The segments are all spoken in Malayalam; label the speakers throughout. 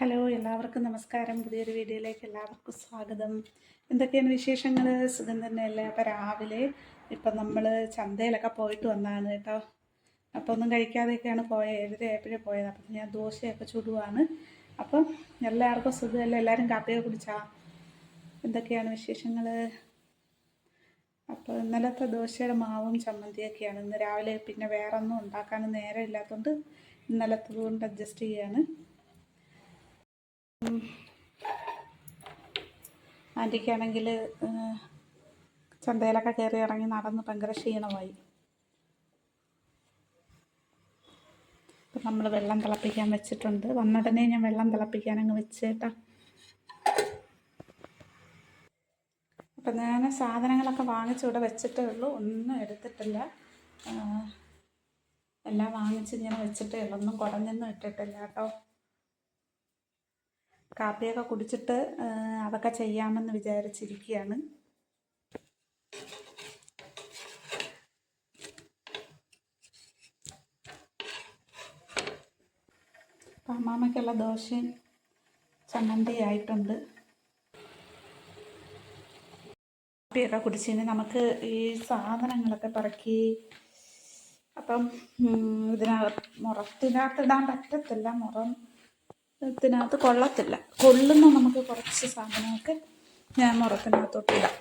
Speaker 1: ഹലോ എല്ലാവർക്കും നമസ്കാരം. പുതിയൊരു വീഡിയോയിലേക്ക് എല്ലാവർക്കും സ്വാഗതം. എന്തൊക്കെയാണ് വിശേഷങ്ങൾ സുഖം തന്നെയല്ലേ അപ്പോൾ രാവിലെ ഇപ്പം നമ്മൾ ചന്തയിലൊക്കെ പോയിട്ട് വന്നതാണ് കേട്ടോ. അപ്പോൾ ഒന്നും കഴിക്കാതെയൊക്കെയാണ് പോയത് ഏഴരയായപ്പോഴേ പോയത്. അപ്പം ഞാൻ ദോശയൊക്കെ ചുടുവാണ്. അപ്പം എല്ലാവർക്കും സുഖമല്ലേ? എല്ലാവരും കാപ്പിയൊക്കെ കുടിച്ചാ? എന്തൊക്കെയാണ് വിശേഷങ്ങൾ അപ്പോൾ ഇന്നലത്തെ ദോശയുടെ മാവും ചമ്മന്തിയൊക്കെയാണ്. ഇന്ന് രാവിലെ പിന്നെ വേറൊന്നും ഉണ്ടാക്കാനും നേരം ഇല്ലാത്തതുകൊണ്ട് ഇന്നലത്തത് കൊണ്ട് അഡ്ജസ്റ്റ് ചെയ്യാണ്. ആന്റിക്കാണെങ്കിൽ ചന്തയിലൊക്കെ കയറി ഇറങ്ങി നടന്ന് ഭയങ്കര ക്ഷീണമായി. നമ്മൾ വെള്ളം തിളപ്പിക്കാൻ വെച്ചിട്ടുണ്ട്. വന്നുടനെ ഞാൻ വെള്ളം തിളപ്പിക്കാൻ അങ്ങ് വെച്ചേട്ടാ. അപ്പം ഞാൻ സാധനങ്ങളൊക്കെ വാങ്ങിച്ച് ഇവിടെ വെച്ചിട്ടേ ഉള്ളൂ. ഒന്നും എടുത്തിട്ടില്ല. എല്ലാം വാങ്ങിച്ച് ഇങ്ങനെ വെച്ചിട്ടേ ഉള്ളൂ. ഒന്നും കുടഞ്ഞൊന്നും ഇട്ടിട്ടില്ല കേട്ടോ. കാപ്പിയൊക്കെ കുടിച്ചിട്ട് അതൊക്കെ ചെയ്യാമെന്ന് വിചാരിച്ചിരിക്കുകയാണ്. അമ്മാമ്മയ്ക്കുള്ള ദോശയും ചമ്മന്തി ആയിട്ടുണ്ട് കാപ്പിയൊക്കെ കുടിച്ചിന് നമുക്ക് ഈ സാധനങ്ങളൊക്കെ പറക്കി അപ്പം ഇതിനകത്ത് മുറത്തിനകത്ത് ഇടാൻ പറ്റത്തില്ല. മുറം ഇതിനകത്ത് കൊള്ളത്തില്ല. കൊള്ളുന്ന നമുക്ക് കുറച്ച് സാധനമൊക്കെ ഞാൻ മുറത്തിനകത്തോട്ട് ഇടാം.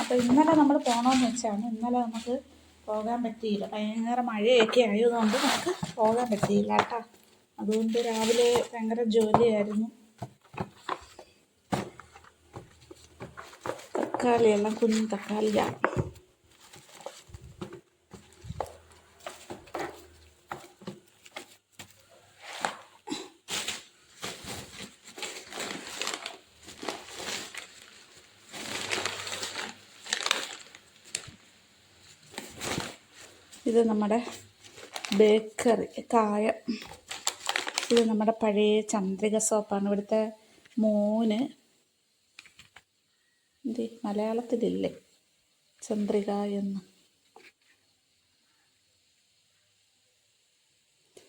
Speaker 1: അപ്പോൾ ഇന്നലെ നമ്മൾ പോകണമെന്ന് വെച്ചാണ് ഇന്നലെ നമുക്ക് പോകാൻ പറ്റിയില്ല. ഭയങ്കര മഴയൊക്കെ ആയതുകൊണ്ട് നമുക്ക് പോകാൻ പറ്റിയില്ല കേട്ടോ. അതുകൊണ്ട് രാവിലെ ഭയങ്കര ജോലിയായിരുന്നു. തക്കാളി എല്ലാം കുഞ്ഞു തക്കാളിയാണ് ഇത് നമ്മുടെ ബേക്കറി കായം. ഇത് നമ്മുടെ പഴയ ചന്ദ്രിക സോപ്പാണ്. ഇവിടുത്തെ മോന് എന്ത് മലയാളത്തിലില്ലേ? ചന്ദ്രിക എന്ന്.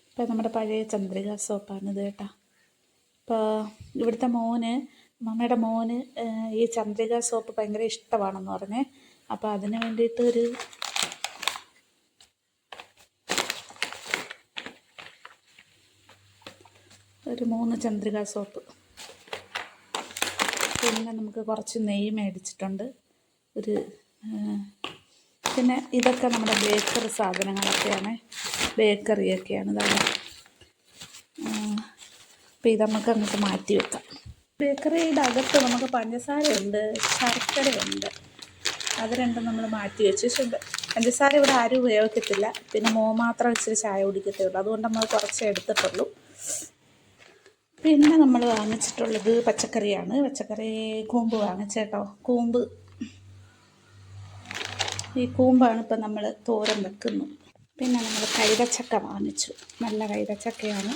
Speaker 1: ഇപ്പം നമ്മുടെ പഴയ ചന്ദ്രിക സോപ്പാണിത് കേട്ടോ. ഇപ്പോൾ ഇവിടുത്തെ മോന് മമ്മയുടെ മോന് ഈ ചന്ദ്രിക സോപ്പ് ഭയങ്കര ഇഷ്ടമാണെന്ന് പറഞ്ഞേ. അപ്പോൾ അതിന് വേണ്ടിയിട്ട് ഒരു ഒരു മൂന്ന് ചന്ദ്രിക സോപ്പ്. പിന്നെ നമുക്ക് കുറച്ച് നെയ്യ് മേടിച്ചിട്ടുണ്ട്. ഒരു പിന്നെ ഇതൊക്കെ നമ്മുടെ ബേക്കറി സാധനങ്ങളൊക്കെയാണ്. ബേക്കറിയൊക്കെയാണ് ഇതാണ്. അപ്പോൾ ഇത് നമുക്ക് അങ്ങോട്ട് മാറ്റി വെക്കാം. ബേക്കറിയുടെ അകത്ത് നമുക്ക് പഞ്ചസാരയുണ്ട് ശർക്കരയുണ്ട് അത് രണ്ടും നമ്മൾ മാറ്റി വെച്ച്. ശുദ്ധ പഞ്ചസാര ഇവിടെ ആരും ഉപയോഗിക്കത്തില്ല. പിന്നെ മോ മാത്രം ഇച്ചിരി ചായ കുടിക്കത്തേ ഉള്ളൂ. അതുകൊണ്ട് നമ്മൾ കുറച്ചേ എടുത്തിട്ടുള്ളൂ. പിന്നെ നമ്മൾ വാങ്ങിച്ചിട്ടുള്ളത് പച്ചക്കറിയാണ്. പച്ചക്കറി കൂമ്പ് വാങ്ങിച്ചേട്ടോ. കൂമ്പ്. ഈ കൂമ്പാണ് ഇപ്പം നമ്മൾ തോരൻ വെക്കുന്നു. പിന്നെ നമ്മൾ കൈതച്ചക്ക വാങ്ങിച്ചു. നല്ല കൈതച്ചക്കയാണ്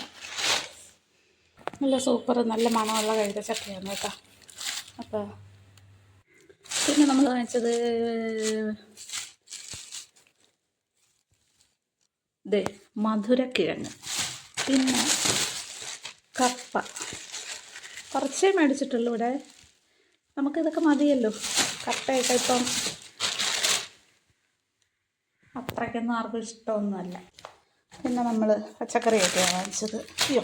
Speaker 1: നല്ല സൂപ്പർ നല്ല മണമുള്ള കൈതച്ചക്കയാണ് കേട്ടോ. അപ്പോൾ പിന്നെ നമ്മൾ വാങ്ങിച്ചത് ദേ മധുരക്കിഴങ്ങ്. പിന്നെ കപ്പ. കുറച്ചേ മേടിച്ചിട്ടുള്ളൂ ഇവിടെ. നമുക്കിതൊക്കെ മതിയല്ലോ. കപ്പയൊക്കെ ഇപ്പം അത്രയ്ക്കൊന്നും ആർക്കും ഇഷ്ടമൊന്നുമല്ല. പിന്നെ നമ്മൾ പച്ചക്കറിയൊക്കെ വാങ്ങിച്ചത്. അയ്യോ.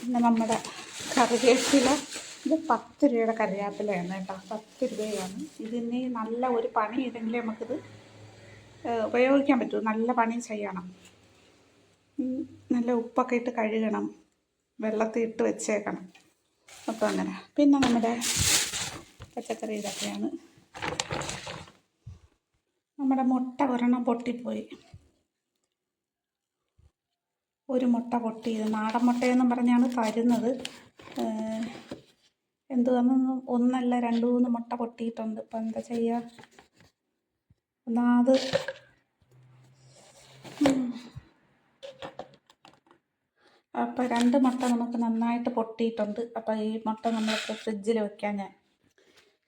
Speaker 1: പിന്നെ നമ്മുടെ കറിവേപ്പില. ഇത് പത്ത് രൂപയുടെ കറിവേപ്പിലയാണ് കേട്ടോ. പത്ത് രൂപയാണ്. ഇതിന് നല്ല ഒരു പണി ചെയ്തെങ്കിലേ നമുക്കിത് ഉപയോഗിക്കാൻ പറ്റും. നല്ല പണി ചെയ്യണം. നല്ല ഉപ്പൊക്കെ ഇട്ട് കഴുകണം. വെള്ളത്തിൽ ഇട്ട് വെച്ചേക്കണം. അപ്പോൾ അങ്ങനെ. പിന്നെ നമ്മുടെ പച്ചക്കറി ഇതൊക്കെയാണ്. നമ്മുടെ മുട്ട ഒരെണ്ണം പൊട്ടിപ്പോയി. ഒരു മുട്ട പൊട്ടിയത് നാടൻ മുട്ടയെന്നും പറഞ്ഞാണ് തരുന്നത്. എന്ത് എന്തുവാണെന്ന് ഒന്നല്ല രണ്ട് മൂന്ന് മുട്ട പൊട്ടിയിട്ടുണ്ട്. ഇപ്പം എന്താ ചെയ്യുക ഒന്നാമത്. അപ്പോൾ രണ്ട് മുട്ട നമുക്ക് നന്നായിട്ട് പൊട്ടിയിട്ടുണ്ട്. അപ്പോൾ ഈ മുട്ട നമ്മൾക്ക് ഫ്രിഡ്ജിൽ വെക്കാൻ ഞാൻ.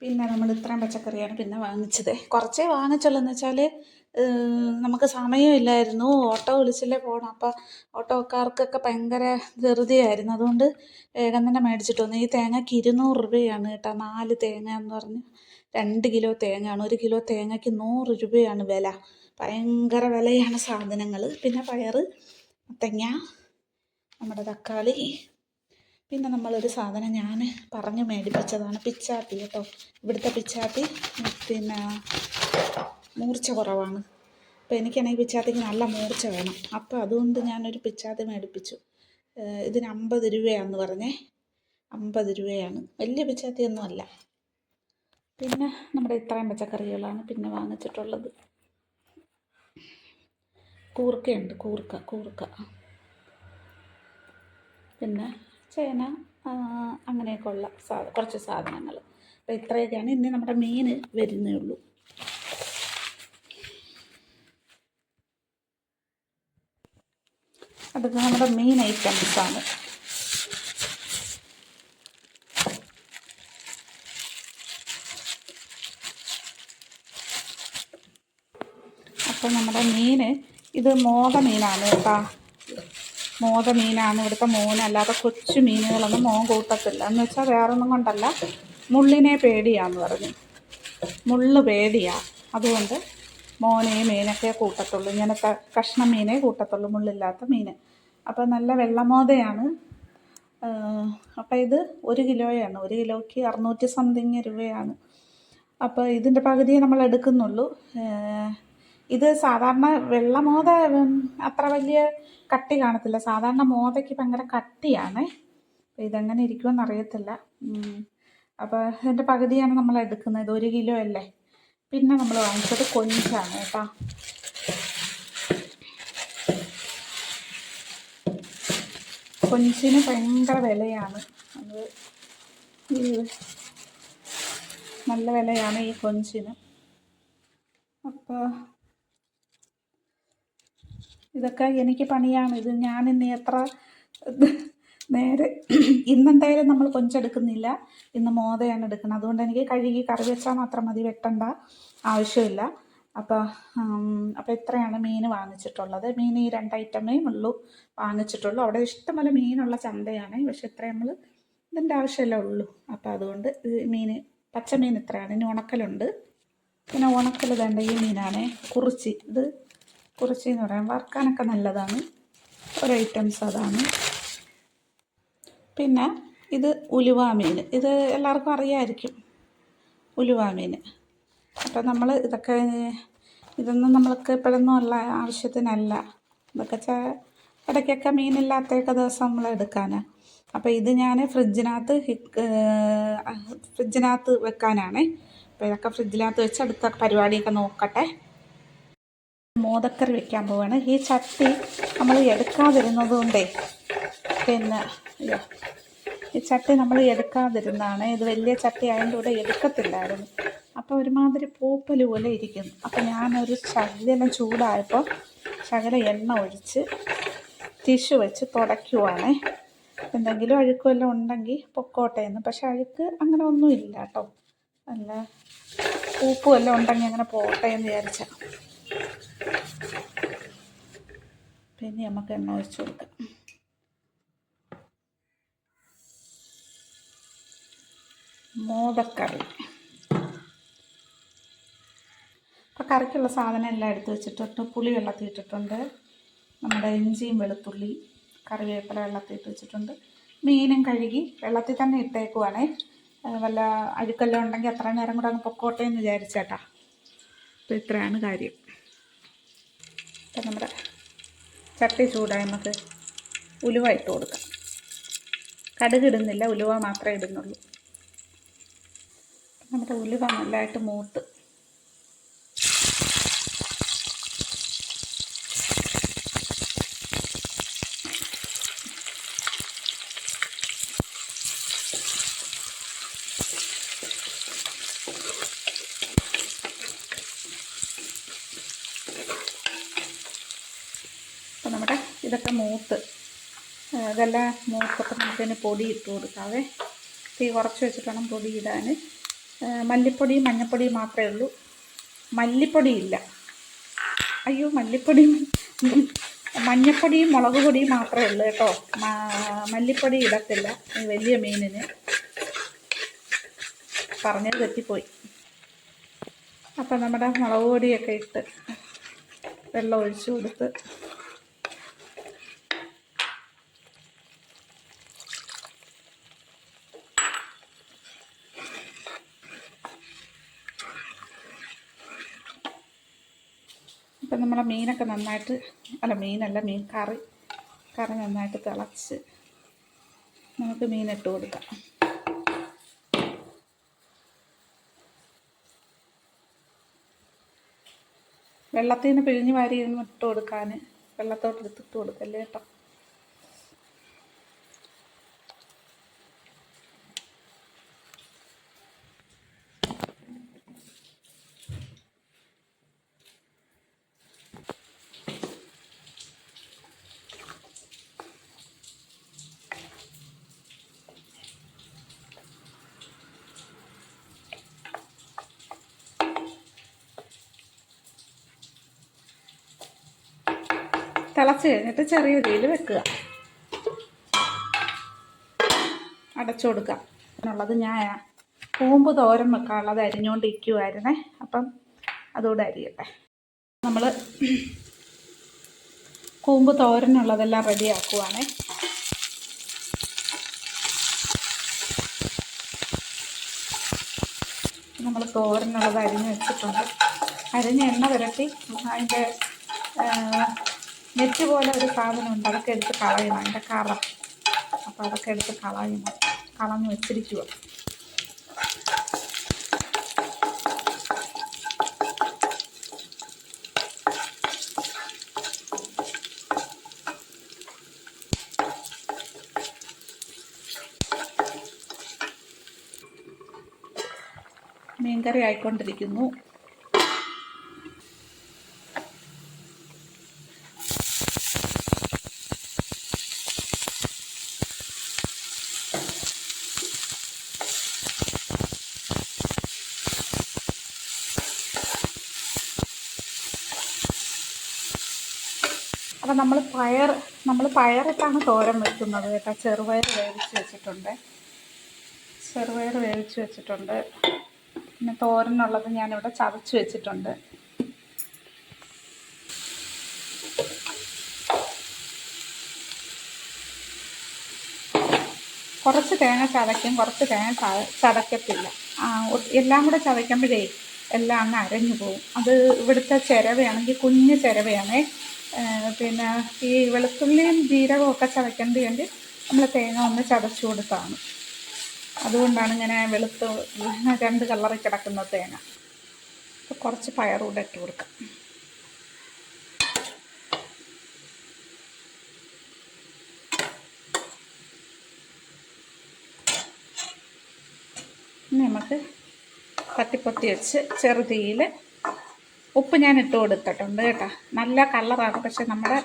Speaker 1: പിന്നെ നമ്മൾ ഇത്രയും പച്ചക്കറിയാണ് പിന്നെ വാങ്ങിച്ചത്. കുറച്ചേ വാങ്ങിച്ചുള്ളൂ. എന്ന് വെച്ചാൽ നമുക്ക് സമയമില്ലായിരുന്നു. ഓട്ടോ വിളിച്ചല്ലേ പോകണം അപ്പോൾ ഓട്ടോക്കാർക്കൊക്കെ ഭയങ്കര ധൃതിയായിരുന്നു. അതുകൊണ്ട് വേഗം തന്നെ മേടിച്ചിട്ട് വന്നു. ഈ തേങ്ങയ്ക്ക് ഇരുന്നൂറ് രൂപയാണ് കേട്ടോ. നാല് തേങ്ങ എന്ന് പറഞ്ഞ് രണ്ട് കിലോ തേങ്ങയാണ്. ഒരു കിലോ തേങ്ങയ്ക്ക് നൂറ് രൂപയാണ് വില. ഭയങ്കര വിലയാണ് സാധനങ്ങൾ പിന്നെ പയർ മത്തങ്ങ നമ്മുടെ തക്കാളി. പിന്നെ നമ്മളൊരു സാധനം ഞാൻ പറഞ്ഞ് മേടിപ്പിച്ചതാണ് പിച്ചാത്തി കേട്ടോ. ഇവിടുത്തെ പിച്ചാത്തി പിന്നെ മൂർച്ച കുറവാണ്. അപ്പോൾ എനിക്കാണെങ്കിൽ പിച്ചാത്തിക്ക് നല്ല മൂർച്ച വേണം. അപ്പോൾ അതുകൊണ്ട് ഞാനൊരു പിച്ചാത്തി മേടിപ്പിച്ചു. ഇതിന് അമ്പത് രൂപയാണെന്ന് പറഞ്ഞേ. അമ്പത് രൂപയാണ്. വലിയ പിച്ചാത്തിയൊന്നുമല്ല പിന്നെ നമ്മുടെ ഇത്രയും പച്ചക്കറികളാണ് പിന്നെ വാങ്ങിച്ചിട്ടുള്ളത്. കൂർക്കയുണ്ട് കൂർക്ക കൂർക്ക. പിന്നെ ചേന അങ്ങനെയൊക്കെയുള്ള അങ്ങനെയൊക്കെ ഉള്ള സാ കുറച്ച് സാധനങ്ങൾ അപ്പോൾ ഇത്രയൊക്കെയാണ് ഇനി നമ്മുടെ മീൻ വരുന്നേ ഉള്ളൂ. അതൊക്കെ നമ്മുടെ മീൻ ഐറ്റംസാണ് അപ്പോൾ നമ്മുടെ മീൻ. ഇത് മോത മീനാണ് കേട്ടോ. മോത മീനാണ്. ഇവിടുത്തെ മോനല്ലാതെ കൊച്ചു മീനുകളൊന്നും മോൻ കൂട്ടത്തില്ല. എന്ന് വെച്ചാൽ വേറൊന്നും കൊണ്ടല്ല. മുള്ളിനെ പേടിയാന്ന് പറഞ്ഞു. മുള്ള് പേടിയാ. അതുകൊണ്ട് മോനെ മീനൊക്കെ കൂട്ടത്തുള്ളൂ. ഇങ്ങനത്തെ കഷ്ണം മീനേ കൂട്ടത്തുള്ളൂ. മുള്ളില്ലാത്ത മീൻ അപ്പോൾ നല്ല വെള്ളമോതയാണ് അപ്പോൾ ഇത് ഒരു കിലോയാണ്. ഒരു കിലോയ്ക്ക് അറുന്നൂറ്റി സംതിങ് രൂപയാണ്. അപ്പോൾ ഇതിന്റെ പകുതിയെ നമ്മൾ എടുക്കുന്നുള്ളൂ. ഇത് സാധാരണ വെള്ള മോത അത്ര വലിയ കട്ടി കാണത്തില്ല. സാധാരണ മോതയ്ക്ക് ഭയങ്കര കട്ടിയാണ്. ഇതെങ്ങനെ ഇരിക്കുമെന്ന് അറിയത്തില്ല. അപ്പോൾ ഇതിന്റെ പകുതിയാണ് നമ്മൾ എടുക്കുന്നത്. ഇത് ഒരു കിലോ അല്ലേ? പിന്നെ നമ്മൾ വാങ്ങിച്ചത് കൊഞ്ചാണ് കേട്ടോ. കൊഞ്ചിന് ഭയങ്കര വിലയാണ്. നല്ല വിലയാണ് ഈ കൊഞ്ചിന്. അപ്പോൾ ഇതൊക്കെ എനിക്ക് പണിയാണ്. ഇത് ഞാൻ ഇന്ന് എത്ര നേരെ ഇന്നെന്തായാലും നമ്മൾ കൊഞ്ചെടുക്കുന്നില്ല. ഇന്ന് മോതയാണ് എടുക്കുന്നത്. അതുകൊണ്ട് എനിക്ക് കഴുകി കറി വെച്ചാൽ മാത്രം മതി. വെട്ടണ്ട ആവശ്യമില്ല. അപ്പോൾ അപ്പോൾ ഇത്രയാണ് മീൻ വാങ്ങിച്ചിട്ടുള്ളത്. മീൻ ഈ രണ്ട് ഐറ്റമേ ഉള്ളൂ വാങ്ങിച്ചിട്ടുള്ളൂ. അവിടെ ഇഷ്ടംപോലെ മീനുള്ള ചന്തയാണ്. പക്ഷെ ഇത്ര നമ്മൾ ഇതിന്റെ ആവശ്യമല്ലേ ഉള്ളൂ. അപ്പോൾ അതുകൊണ്ട് മീൻ പച്ചമീൻ ഇത്രയാണ്. ഇനി ഉണക്കലുണ്ട്. പിന്നെ ഉണക്കൽ വേണ്ട ഈ മീനാണ്. കുറിച്ചി. ഇത് കുറിച്ചി എന്ന് പറയാം. വറുക്കാനൊക്കെ നല്ലതാണ്. ഒരു ഐറ്റംസ് അതാണ്. പിന്നെ ഇത് ഉലുവാ മീൻ. ഇത് എല്ലാവർക്കും അറിയാമായിരിക്കും ഉലുവാ മീൻ. അപ്പോൾ നമ്മൾ ഇതൊക്കെ ഇതൊന്നും നമ്മൾക്ക് ഇപ്പോഴൊന്നും ഉള്ള ആവശ്യത്തിനല്ല. ഇതൊക്കെ ച ഇടയ്ക്കൊക്കെ മീനില്ലാത്തൊക്കെ ദിവസം നമ്മൾ എടുക്കാനാണ് അപ്പോൾ ഇത് ഞാൻ ഫ്രിഡ്ജിനകത്ത് ഫ്രിഡ്ജിനകത്ത് വെക്കാനാണ്. അപ്പോൾ ഇതൊക്കെ ഫ്രിഡ്ജിനകത്ത് വെച്ച് അടുത്ത പരിപാടിയൊക്കെ നോക്കട്ടെ. മോദക്കറി വെക്കാൻ പോവാണ്. ഈ ചട്ടി നമ്മൾ എടുക്കാതിരുന്നത് കൊണ്ടേ പിന്നെ അയ്യോ ഈ ചട്ടി നമ്മൾ എടുക്കാതിരുന്നാണ് ഇത് വലിയ ചട്ടി ആയതുകൊണ്ട് എടുക്കത്തില്ലായിരുന്നു. അപ്പോൾ ഒരുമാതിരി പൂപ്പൽ പോലെ ഇരിക്കുന്നു. അപ്പോൾ ഞാനൊരു ശകലം ചൂടായപ്പോൾ ശകലം എണ്ണ ഒഴിച്ച് ടിഷ്യൂ വെച്ച് തുടയ്ക്കുവാണേ. എന്തെങ്കിലും അഴുക്കുമെല്ലാം ഉണ്ടെങ്കിൽ പൊക്കോട്ടെ എന്ന് പക്ഷെ അഴുക്ക് അങ്ങനെ ഒന്നും ഇല്ല കേട്ടോ. അല്ല പൂപ്പുമെല്ലാം ഉണ്ടെങ്കിൽ അങ്ങനെ പോട്ടെ എന്ന് വിചാരിച്ചാൽ പിന്നെ നമുക്ക് എണ്ണ ഒഴിച്ചു കൊടുക്കാം. മോദക്കറി. അപ്പോൾ കറിക്കുള്ള സാധനം എല്ലാം എടുത്ത് വെച്ചിട്ടുണ്ട്. പുളി വെള്ളത്തിൽ ഇട്ടിട്ടുണ്ട്. നമ്മുടെ ഇഞ്ചിയും വെളുത്തുള്ളി കറിവേപ്പില വെള്ളത്തിൽ ഇട്ട് വെച്ചിട്ടുണ്ട്. മീനും കഴുകി വെള്ളത്തിൽ തന്നെ ഇട്ടേക്കുവാണേ. വല്ല അഴുക്കെല്ലാം ഉണ്ടെങ്കിൽ അത്ര നേരം കൂടെ അങ്ങ് പൊക്കോട്ടെ എന്ന് വിചാരിച്ചേട്ടാ. അപ്പോൾ ഇത്രയാണ് കാര്യം. അപ്പം നമ്മുടെ ചട്ടി ചൂടായി നമുക്ക് ഉലുവ ഇട്ട് കൊടുക്കാം. കടുക് ഇടുന്നില്ല ഉലുവ മാത്രമേ ഇടുന്നുള്ളൂ. നമ്മുടെ ഉലുവ നല്ലതായിട്ട് മൂത്ത് അപ്പോൾ നമ്മുടെ ഇതൊക്കെ മൂത്ത് ആ, ഇതെല്ലാം മൂത്തപ്പം നമുക്കതിന് പൊടി ഇട്ട് കൊടുക്കാവേ. തീ കുറച്ച് വെച്ചിട്ട് വേണം പൊടി ഇടാൻ. മല്ലിപ്പൊടിയും മഞ്ഞൾപ്പൊടിയും മാത്രമേ ഉള്ളൂ. മല്ലിപ്പൊടി ഇല്ല. അയ്യോ മല്ലിപ്പൊടി മഞ്ഞൾപ്പൊടിയും മുളക് പൊടിയും മാത്രമേ ഉള്ളൂ കേട്ടോ. മല്ലിപ്പൊടി ഇടത്തില്ല. ഈ വലിയ മീനിന്. പറഞ്ഞത് തെറ്റിപ്പോയി. അപ്പം നമ്മുടെ മുളക് പൊടിയൊക്കെ ഇട്ട് വെള്ളം ഒഴിച്ചു കൊടുത്ത് ഇപ്പം നമ്മളെ മീനൊക്കെ നന്നായിട്ട് അല്ല മീനല്ല മീൻ കറി കറി നന്നായിട്ട് തിളച്ച് നമുക്ക് മീനിട്ട് കൊടുക്കാം. വെള്ളത്തിൽ നിന്ന് പിഴിഞ്ഞ് വാരി ഇട്ട് കൊടുക്കാൻ വെള്ളത്തോട്ട് എടുത്തിട്ട് കൊടുക്കല്ലേ കേട്ടോ തിളച്ച് കഴിഞ്ഞിട്ട് ചെറിയ രീതിയിൽ വെക്കുക. അടച്ചു കൊടുക്കുക എന്നുള്ളത് ഞാൻ കൂമ്പ് തോരൻ വെക്കാനുള്ളത് അരിഞ്ഞുകൊണ്ടിരിക്കുമായിരുന്നേ അപ്പം അതുകൂടെ അരിയട്ടെ. നമ്മൾ കൂമ്പ് തോരനുള്ളതെല്ലാം റെഡിയാക്കുവാണേ. നമ്മൾ തോരനുള്ളത് അരിഞ്ഞ് വെച്ചിട്ടുണ്ട്. അരിഞ്ഞ് എണ്ണ പുരട്ടി അതിന്റെ നെറ്റ് പോലെ ഒരു സാധനമുണ്ട് അതൊക്കെ എടുത്ത് കളയണം. അതിന്റെ കറ അപ്പോൾ അതൊക്കെ എടുത്ത് കളയണം. കളഞ്ഞ് വെച്ചിരിക്കുക മീൻകറി ആയിക്കൊണ്ടിരിക്കുന്നു. അപ്പം നമ്മൾ പയർ നമ്മൾ പയറിട്ടാണ് തോരൻ വെക്കുന്നത് കേട്ടോ. ചെറുപയർ വേവിച്ച് വെച്ചിട്ടുണ്ട്. ചെറുപയർ വേവിച്ച് വെച്ചിട്ടുണ്ട്. പിന്നെ തോരനുള്ളത് ഞാനിവിടെ ചതച്ച് വെച്ചിട്ടുണ്ട്. കുറച്ച് തേങ്ങ ചതയ്ക്കും കുറച്ച് തേങ്ങ ചതക്കത്തില്ല എല്ലാം കൂടെ ചതയ്ക്കുമ്പോഴേ എല്ലാം അങ്ങ് അരഞ്ഞു പോവും. അത് ഇവിടുത്തെ ചിരവയാണെങ്കിൽ കുഞ്ഞ് ചിരവയാണേ. പിന്നെ ഈ വെളുത്തുള്ളിയും ജീരകവും ഒക്കെ ചതയ്ക്കേണ്ടി വേണ്ടി നമ്മൾ തേങ്ങ ഒന്ന് ചതച്ചു കൊടുത്താണ്. അതുകൊണ്ടാണ് ഇങ്ങനെ വെളുത്ത് രണ്ട് കളറിൽ കിടക്കുന്ന തേങ്ങ. കുറച്ച് പയറൂടെ ഇട്ട് കൊടുക്കാം. നമുക്ക് തട്ടിപ്പൊത്തി വെച്ച് ചെറുതീയിൽ ഉപ്പ് ഞാൻ ഇട്ട് കൊടുത്തിട്ടുണ്ട് കേട്ടോ. നല്ല കളറാണ് പക്ഷെ നമ്മുടെ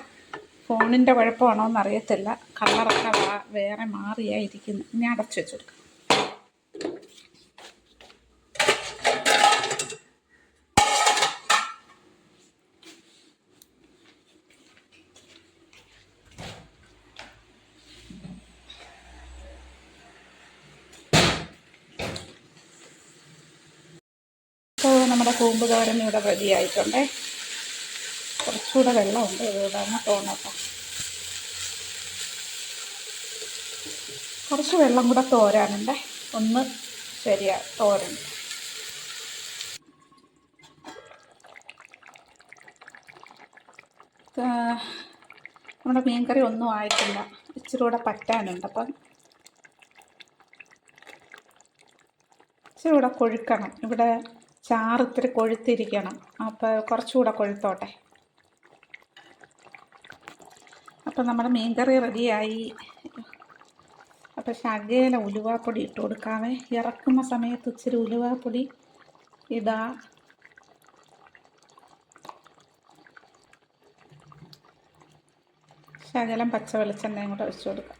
Speaker 1: ഫോണിന്റെ കുഴപ്പമാണോ എന്നറിയത്തില്ല കളറൊക്കെ വേറെ മാറിയായിരിക്കുന്നു. ഇനി അടച്ചു വെച്ച് നമ്മുടെ കൂമ്പ് തോരൻ ഇവിടെ റെഡി ആയിട്ടുണ്ടേ കുറച്ചുകൂടെ വെള്ളമുണ്ട് ഇതാണ് തോന്നട്ടോ. കുറച്ച് വെള്ളം കൂടെ തോരാനുണ്ട്. ഒന്ന് ശരിയാ തോരൻ നമ്മുടെ മീൻകറി ഒന്നും ആയിട്ടില്ല. ഇച്ചിരി കൂടെ പറ്റാനുണ്ട് അപ്പം. ഇച്ചിരി കൂടെ കൊഴുക്കണം. ഇവിടെ ചാറ് ഇത്തിരി കൊഴുത്തിരിക്കണം. അപ്പോൾ കുറച്ചുകൂടെ കൊഴുത്തോട്ടെ. അപ്പോൾ നമ്മുടെ മീൻകറി റെഡിയായി. അപ്പോൾ ശകേല ഉലുവാപ്പൊടി ഇട്ട് കൊടുക്കാവേ. ഇറക്കുന്ന സമയത്ത് ഇച്ചിരി ഉലുവാപ്പൊടി ഇതാ ശകലം പച്ച വെളിച്ചെണ്ണയും കൂടെ ഒഴിച്ചു കൊടുക്കാം.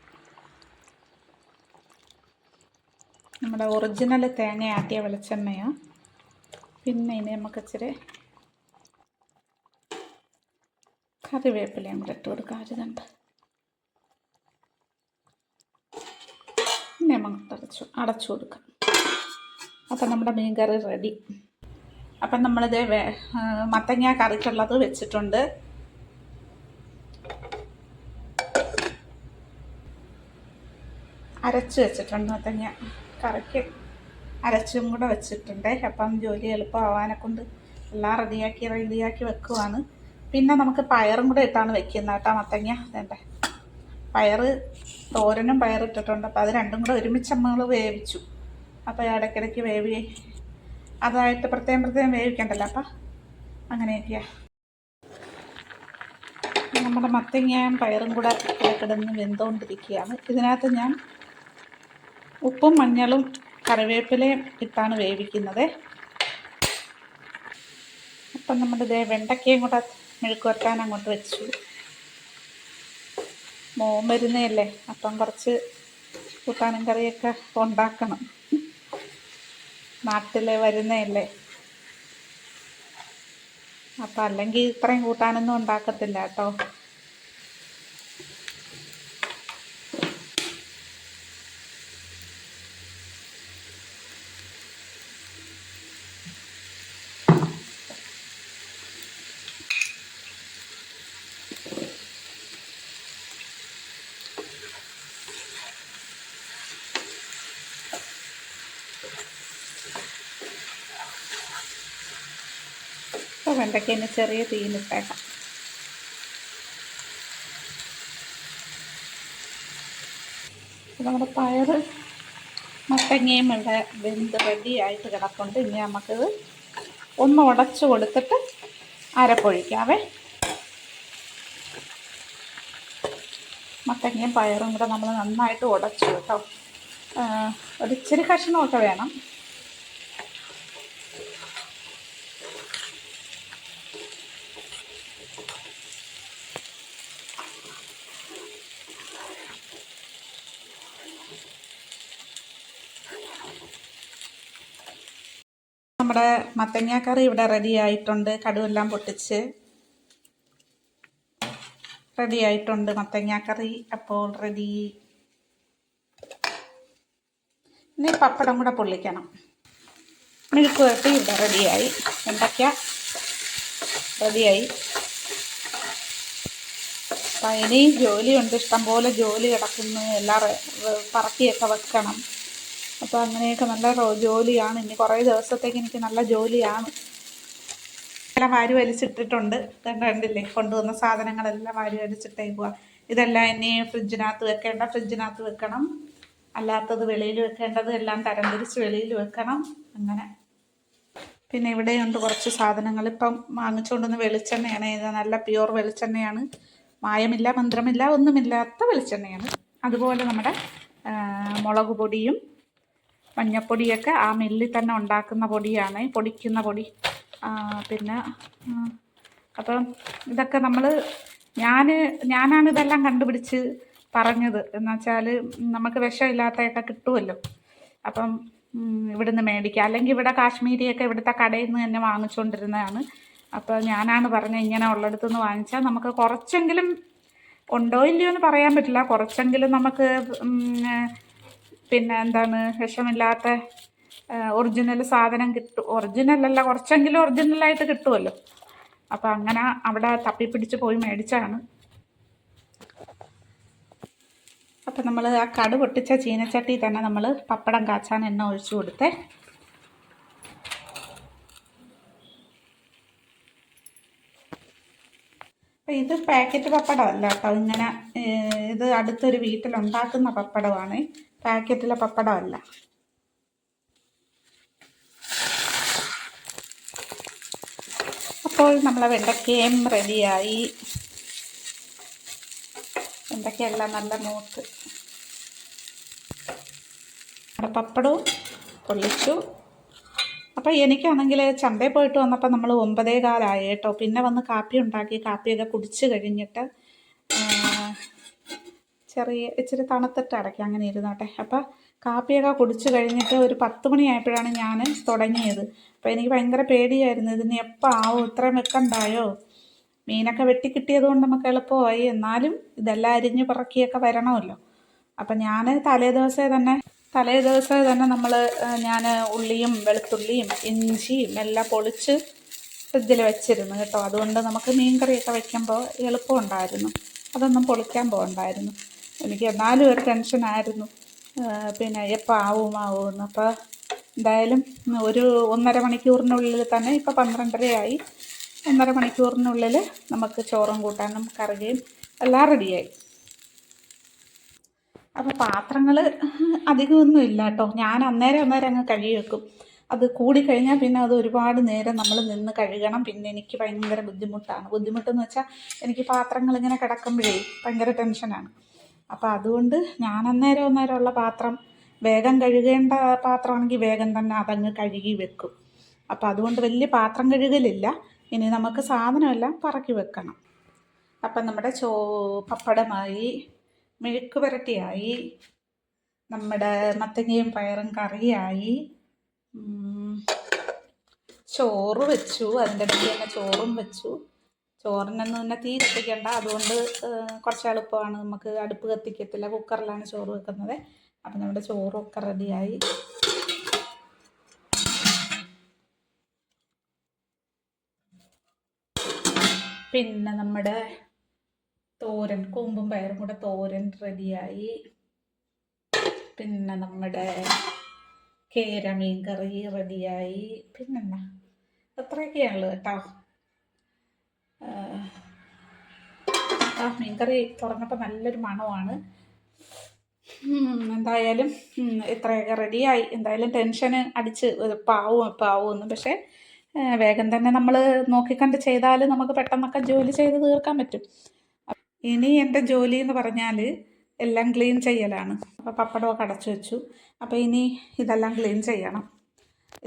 Speaker 1: നമ്മുടെ ഒറിജിനൽ തേങ്ങ ആട്ടിയ വെളിച്ചെണ്ണയാണ് പിന്നെ ഇനി നമുക്ക് ഇച്ചിരി കറിവേപ്പിലയും കൂടെ ഇട്ട് കൊടുക്കാം അത് കണ്ട് പിന്നെ നമുക്ക് അടച്ചു അടച്ചു കൊടുക്കാം. അപ്പം നമ്മുടെ മീൻ കറി റെഡി അപ്പം നമ്മളിത് മത്തങ്ങ കറിക്കുള്ളത് വെച്ചിട്ടുണ്ട്. അരച്ച് വെച്ചിട്ടുണ്ട് മത്തങ്ങ കറിക്ക്. അരച്ചും കൂടെ വെച്ചിട്ടുണ്ട്. അപ്പം ജോലി എളുപ്പമാവാനെ കൊണ്ട് എല്ലാം റെഡിയാക്കി റെഡിയാക്കി വെക്കുവാണ്. പിന്നെ നമുക്ക് പയറും കൂടെ ഇട്ടാണ് വെക്കുന്നത് കേട്ടോ മത്തങ്ങ. വേണ്ടേ പയറ് തോരനും പയറിട്ടിട്ടുണ്ട് അപ്പോൾ അത് രണ്ടും കൂടെ ഒരുമിച്ച് നമ്മൾ വേവിച്ചു. അപ്പോൾ ഇടയ്ക്കിടയ്ക്ക് വേവി അതായിട്ട് പ്രത്യേകം പ്രത്യേകം വേവിക്കണ്ടല്ലോ അപ്പം. അങ്ങനെയൊക്കെയാ. നമ്മുടെ മത്തങ്ങയും പയറും കൂടെ കിടന്ന് വെന്തുകൊണ്ടിരിക്കുകയാണ്. ഇതിനകത്ത് ഞാൻ ഉപ്പും മഞ്ഞളും കറിവേപ്പിലയും ഇട്ടാണ് വേവിക്കുന്നത്. അപ്പം നമ്മുടെ ഇതേ വെണ്ടയ്ക്കയും കൂടെ മെഴുക്ക് വരട്ടാൻ അങ്ങോട്ട് വെച്ചു. മോൻ വരുന്നതല്ലേ അപ്പം കുറച്ച് കൂട്ടാനും കറിയൊക്കെ ഉണ്ടാക്കണം. നാട്ടിൽ വരുന്നതല്ലേ. അപ്പം അല്ലെങ്കിൽ ഇത്രയും കൂട്ടാനൊന്നും ഉണ്ടാക്കത്തില്ല കേട്ടോ. അപ്പോൾ വെണ്ടയ്ക്ക ഇനി ചെറിയ തീയിലിട്ടേക്കാം. നമ്മുടെ പയർ മത്തങ്ങയും ഇവിടെ വെന്ത് റെഡി ആയിട്ട് കിടപ്പുണ്ട്. ഇനി നമുക്കിത് ഒന്ന് ഉടച്ചു കൊടുത്തിട്ട് അരപ്പൊഴിക്കാവേ. മത്തങ്ങയും പയറും കൂടെ നമ്മൾ നന്നായിട്ട് ഉടച്ചു കേട്ടോ. ഒരിച്ചിരി കഷ്ണമൊക്കെ വേണം. നമ്മുടെ കറി ഇവിടെ റെഡി ആയിട്ടുണ്ട്. കടുവെല്ലാം പൊട്ടിച്ച് റെഡി ആയിട്ടുണ്ട് കറി. അപ്പോൾ റെഡി ഇനി പപ്പടം കൂടെ പൊള്ളിക്കണം. മെഴുക്ക് വരട്ടി ഇവിടെ റെഡിയായി വെണ്ടയ്ക്ക റെഡിയായി അപ്പം ഇനി ജോലിയുണ്ട് ഇഷ്ടംപോലെ ജോലി കിടക്കുന്നു. എല്ലാം പറക്കിയൊക്കെ വെക്കണം. അപ്പോൾ അങ്ങനെയൊക്കെ നല്ല ജോലിയാണ്. ഇനി കുറേ ദിവസത്തേക്ക് എനിക്ക് നല്ല ജോലിയാണ്. എല്ലാം വാരി വലിച്ചിട്ടിട്ടുണ്ട്. കണ്ടില്ലേ? കൊണ്ടുവന്ന സാധനങ്ങളെല്ലാം വാരി വലിച്ചിട്ടേക്കുക ഇതെല്ലാം ഇനി ഫ്രിഡ്ജിനകത്ത് വെക്കേണ്ട. ഫ്രിഡ്ജിനകത്ത് വെക്കണം. അല്ലാത്തത് വെളിയിൽ വെക്കേണ്ടത് എല്ലാം തരംതിരിച്ച് വെളിയിൽ വെക്കണം. അങ്ങനെ. പിന്നെ ഇവിടെയുണ്ട് കുറച്ച് സാധനങ്ങൾ. ഇപ്പം വാങ്ങിച്ചുകൊണ്ടുവന്ന വെളിച്ചെണ്ണയാണ്. ഇത് നല്ല പ്യുവർ വെളിച്ചെണ്ണയാണ്. മായമില്ല മന്ത്രമില്ല ഒന്നുമില്ലാത്ത വെളിച്ചെണ്ണയാണ്. അതുപോലെ നമ്മുടെ മുളക് പൊടിയും മഞ്ഞപ്പൊടിയൊക്കെ ആ മില്ലിൽ തന്നെ ഉണ്ടാക്കുന്ന പൊടിയാണ് പൊടിക്കുന്ന പൊടി. പിന്നെ അപ്പം ഇതൊക്കെ നമ്മൾ ഞാൻ ഞാനാണ് ഇതെല്ലാം കണ്ടുപിടിച്ച് പറഞ്ഞത്. എന്നുവെച്ചാൽ നമുക്ക് വിഷമില്ലാത്തതൊക്കെ കിട്ടുമല്ലോ അപ്പം ഇവിടുന്ന് മേടിക്കുക അല്ലെങ്കിൽ ഇവിടെ കാശ്മീരിയൊക്കെ ഇവിടുത്തെ കടയിൽ നിന്ന് തന്നെ വാങ്ങിച്ചുകൊണ്ടിരുന്നതാണ് അപ്പോൾ ഞാനാണ് പറഞ്ഞത് ഇങ്ങനെ ഉള്ളിടത്തു നിന്ന് വാങ്ങിച്ചാൽ നമുക്ക് കുറച്ചെങ്കിലും ഉണ്ടോ ഇല്ലയോ എന്ന് പറയാൻ പറ്റില്ല. കുറച്ചെങ്കിലും നമുക്ക് പിന്നെ എന്താണ് വിഷമില്ലാത്ത ഒറിജിനൽ സാധനം കിട്ടും. ഒറിജിനൽ അല്ല കുറച്ചെങ്കിലും ഒറിജിനലായിട്ട് കിട്ടുമല്ലോ അപ്പോൾ അങ്ങനെ അവിടെ തപ്പിപ്പിടിച്ച് പോയി മേടിച്ചാണ്. അപ്പം നമ്മൾ ആ കടു പൊട്ടിച്ച ചീനച്ചട്ടി തന്നെ നമ്മൾ പപ്പടം കാച്ചാൻ എണ്ണ ഒഴിച്ചു കൊടുത്തേ. അപ്പം ഇത് പാക്കറ്റ് പപ്പടമല്ല കേട്ടോ. ഇങ്ങനെ ഇത് അടുത്തൊരു വീട്ടിലുണ്ടാക്കുന്ന പപ്പടമാണ്. പാക്കറ്റിലെ പപ്പടമല്ല. അപ്പോൾ നമ്മളെ വെണ്ടക്കയും റെഡിയായി. വെണ്ടക്കയെല്ലാം നല്ല മൂത്ത്. നമ്മുടെ പപ്പടവും പൊള്ളിച്ചു. അപ്പോൾ എനിക്കാണെങ്കിൽ ചന്തയിൽ പോയിട്ട് വന്നപ്പോൾ നമ്മൾ ഒമ്പതേ കാലായി കേട്ടോ. പിന്നെ വന്ന് കാപ്പി ഉണ്ടാക്കി കാപ്പിയൊക്കെ കുടിച്ച് കഴിഞ്ഞിട്ട് ചെറിയ ഇച്ചിരി തണുത്തിട്ട് അടയ്ക്കാം. അങ്ങനെ ഇരുന്നോട്ടെ. അപ്പോൾ കാപ്പിയൊക്കെ കുടിച്ചു കഴിഞ്ഞിട്ട് ഒരു പത്ത് മണിയായപ്പോഴാണ് ഞാൻ തുടങ്ങിയത്. അപ്പോൾ എനിക്ക് ഭയങ്കര പേടിയായിരുന്നു. ഇതിന് എപ്പോൾ ആവും? ഇത്രയും വെക്കണ്ടായോ? മീനൊക്കെ വെട്ടിക്കിട്ടിയത് കൊണ്ട് നമുക്ക് എളുപ്പമായി. എന്നാലും ഇതെല്ലാം അരിഞ്ഞ് പറക്കിയൊക്കെ വരണമല്ലോ. അപ്പം ഞാൻ തലേ ദിവസമേ തന്നെ തലേ ദിവസമേ തന്നെ നമ്മൾ ഞാൻ ഉള്ളിയും വെളുത്തുള്ളിയും ഇഞ്ചിയും എല്ലാം പൊളിച്ച് ഫ്രിഡ്ജിൽ വെച്ചിരുന്നു കേട്ടോ. അതുകൊണ്ട് നമുക്ക് മീൻ കറിയൊക്കെ വയ്ക്കുമ്പോൾ എളുപ്പമുണ്ടായിരുന്നു. അതൊന്നും പൊളിക്കാൻ പോകണ്ടായിരുന്നു. എനിക്ക് എന്നാലും ഒരു ടെൻഷനായിരുന്നു പിന്നെ എപ്പോൾ ആവും ആവുമെന്ന്. അപ്പോൾ എന്തായാലും ഒരു ഒന്നര മണിക്കൂറിനുള്ളിൽ തന്നെ ഇപ്പോൾ പന്ത്രണ്ടരയായി. ഒന്നര മണിക്കൂറിനുള്ളിൽ നമുക്ക് ചോറും കൂട്ടാനും കറിയും എല്ലാം റെഡിയായി. അപ്പോൾ പാത്രങ്ങൾ അധികമൊന്നും ഇല്ല കേട്ടോ ഞാൻ അന്നേരം അന്നേരം അങ്ങ് കഴുകി വെക്കും. അത് കൂടിക്കഴിഞ്ഞാൽ പിന്നെ അത് ഒരുപാട് നേരം നമ്മൾ നിന്ന് കഴുകണം. പിന്നെ എനിക്ക് ഭയങ്കര ബുദ്ധിമുട്ടാണ്. ബുദ്ധിമുട്ടെന്ന് വെച്ചാൽ എനിക്ക് പാത്രങ്ങൾ ഇങ്ങനെ കിടക്കുമ്പോഴേ ഭയങ്കര ടെൻഷനാണ് അപ്പോൾ അതുകൊണ്ട് ഞാൻ അന്നേരം അന്നേരമുള്ള പാത്രം വേഗം കഴുകേണ്ട പാത്രമാണെങ്കിൽ വേഗം തന്നെ അതങ്ങ് കഴുകി വെക്കും. അപ്പോൾ അതുകൊണ്ട് വലിയ പാത്രം കഴുകലില്ല. ഇനി നമുക്ക് സാധനമെല്ലാം പറക്കി വെക്കണം. അപ്പം നമ്മുടെ ചോ പപ്പടമായി മെഴുക്ക് പുരട്ടിയായി നമ്മുടെ മത്തങ്ങയും പയറും കറിയായി. ചോറ് വെച്ചു. അതിന്റെ ഇടയ്ക്ക് തന്നെ ചോറും വെച്ചു. ചോറിനൊന്നും പിന്നെ തീ കത്തിക്കണ്ട. അതുകൊണ്ട് കുറച്ച് എളുപ്പമാണ്. നമുക്ക് അടുപ്പ് കത്തിക്കത്തില്ല. കുക്കറിലാണ് ചോറ് വെക്കുന്നത്. അപ്പം നമ്മുടെ ചോറൊക്കെ റെഡിയായി. പിന്നെ നമ്മുടെ തോരൻ കൂമ്പും പയറും കൂടെ തോരൻ റെഡിയായി. പിന്നെ നമ്മുടെ കേര മീൻ കറി റെഡിയായി. പിന്നെന്താ? അത്രയൊക്കെയാണുള്ളൂ കേട്ടോ. ആ മീൻകറി തുറന്നപ്പോൾ നല്ലൊരു മണമാണ്. എന്തായാലും ഇത്രയൊക്കെ റെഡിയായി. എന്തായാലും ടെൻഷന് അടിച്ച് പാവും പാവും എന്ന് പക്ഷേ വേഗം തന്നെ നമ്മൾ നോക്കിക്കണ്ട് ചെയ്താൽ നമുക്ക് പെട്ടെന്നൊക്കെ ജോലി ചെയ്ത് തീർക്കാൻ പറ്റും. ഇനി എന്റെ ജോലി എന്ന് പറഞ്ഞാൽ എല്ലാം ക്ലീൻ ചെയ്യലാണ്. അപ്പോൾ പപ്പടമൊക്കെ അടച്ചു വെച്ചു. അപ്പോൾ ഇനി ഇതെല്ലാം ക്ലീൻ ചെയ്യണം.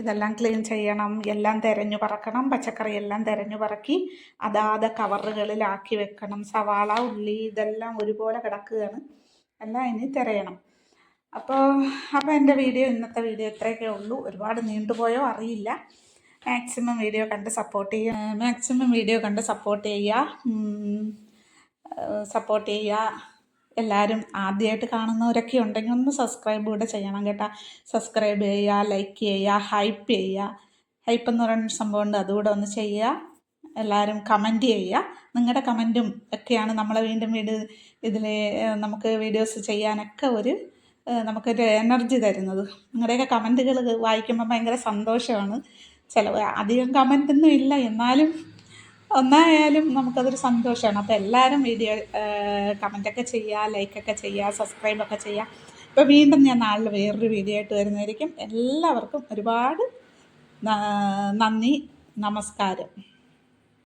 Speaker 1: ഇതെല്ലാം ക്ലീൻ ചെയ്യണം എല്ലാം തിരഞ്ഞു പറക്കണം പച്ചക്കറി എല്ലാം തിരഞ്ഞു പറക്കി അതാത് കവറുകളിലാക്കി വെക്കണം. സവാള ഉള്ളി ഇതെല്ലാം ഒരുപോലെ കിടക്കുകയാണ്. എല്ലാം ഇനി തിരയണം. അപ്പോൾ അപ്പോൾ എന്റെ വീഡിയോ ഇന്നത്തെ വീഡിയോ ഇത്രയൊക്കെ ഉള്ളൂ. ഒരുപാട് നീണ്ടുപോയോ അറിയില്ല. മാക്സിമം വീഡിയോ കണ്ട് സപ്പോർട്ട് ചെയ്യുക മാക്സിമം വീഡിയോ കണ്ട് സപ്പോർട്ട് ചെയ്യുക. സപ്പോർട്ട് ചെയ്യുക. എല്ലാവരും ആദ്യമായിട്ട് കാണുന്നവരൊക്കെ ഉണ്ടെങ്കിൽ ഒന്ന് സബ്സ്ക്രൈബ് കൂടെ ചെയ്യണം കേട്ടോ. സബ്സ്ക്രൈബ് ചെയ്യുക ലൈക്ക് ചെയ്യുക ഹൈപ്പ് ചെയ്യുക. ഹൈപ്പ് എന്ന് പറയുന്ന സംഭവമുണ്ട് അതുകൂടെ ഒന്ന് ചെയ്യുക. എല്ലാവരും കമന്റ് ചെയ്യുക. നിങ്ങളുടെ കമന്റും ഒക്കെയാണ് നമ്മളെ വീണ്ടും വീട് ഇതിൽ നമുക്ക് വീഡിയോസ് ചെയ്യാനൊക്കെ ഒരു നമുക്കൊരു എനർജി തരുന്നത്. നിങ്ങളുടെയൊക്കെ കമന്റുകൾ വായിക്കുമ്പോൾ ഭയങ്കര സന്തോഷമാണ്. ചില അധികം കമന്റൊന്നും ഇല്ല. എന്നാലും ഒന്നായാലും നമുക്കതൊരു സന്തോഷമാണ് അപ്പോൾ എല്ലാവരും വീഡിയോ കമന്റൊക്കെ ചെയ്യുക ലൈക്കൊക്കെ ചെയ്യുക സബ്സ്ക്രൈബൊക്കെ ചെയ്യുക ഇപ്പോൾ വീണ്ടും ഞാൻ നാളിൽ വേറൊരു വീഡിയോ ആയിട്ട് വരുന്നതായിരിക്കും. എല്ലാവർക്കും ഒരുപാട് നന്ദി നമസ്കാരം.